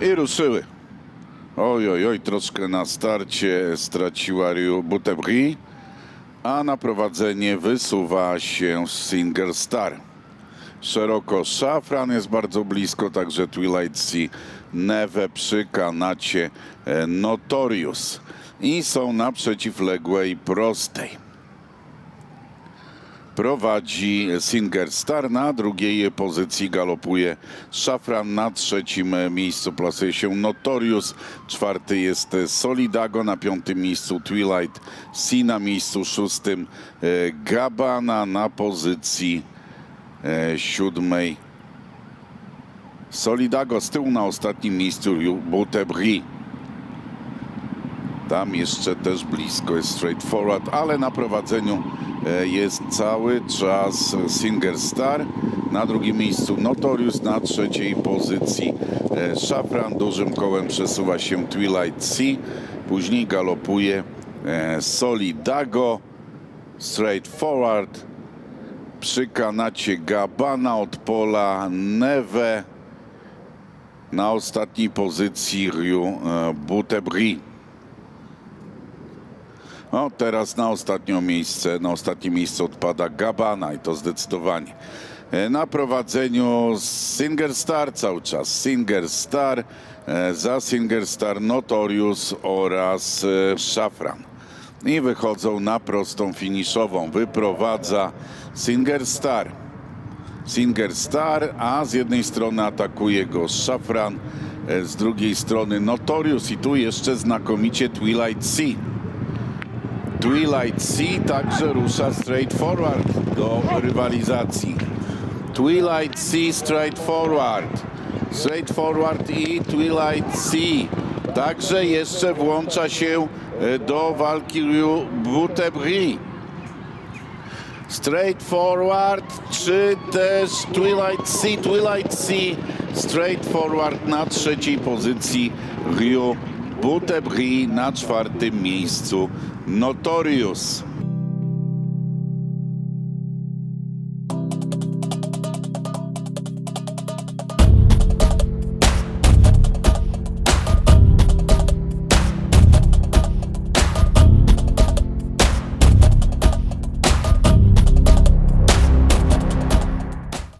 I ruszyły. Oj, oj, oj, troszkę na starcie straciła Ryu Butebri, a na prowadzenie wysuwa się Singer Star. Szeroko Szafran jest bardzo blisko, także Twilight Sea, Neve przy kanacie e, Notorious. I są na przeciwległej prostej. Prowadzi Singer Star, na drugiej pozycji galopuje Szafran, na trzecim miejscu plasuje się Notorious, czwarty jest Solidago, na piątym miejscu Twilight Sea, na miejscu szóstym e, Gabana, na pozycji e, siódmej Solidago, z tyłu na ostatnim miejscu Butebri. Tam jeszcze też blisko jest straightforward, ale na prowadzeniu e, jest cały czas Singer Star. Na drugim miejscu Notorious, na trzeciej pozycji e, Szafran. Dużym kołem przesuwa się Twilight Sea. Później galopuje e, Solidago, straightforward. Przy kanacie Gabana od pola Neve. Na ostatniej pozycji Ryu e, Butebri. No, teraz na ostatnie miejsce, na ostatnie miejsce odpada Gabana i to zdecydowanie. E, Na prowadzeniu Singer Star cały czas. Singer Star, e, za Singer Star Notorious oraz e, Szafran. I wychodzą na prostą finiszową. Wyprowadza Singer Star. Singer Star, a z jednej strony atakuje go Szafran, z drugiej strony Notorious i tu jeszcze znakomicie Twilight Sea. Twilight Sea także rusza straight forward do rywalizacji. Twilight Sea straight forward. Straight forward i Twilight Sea. Także jeszcze włącza się e, do walki Butebri. Straight forward, czy też Twilight Sea, Twilight Sea, straight forward na trzeciej pozycji Ryu Butebri, na czwartym miejscu Notorious.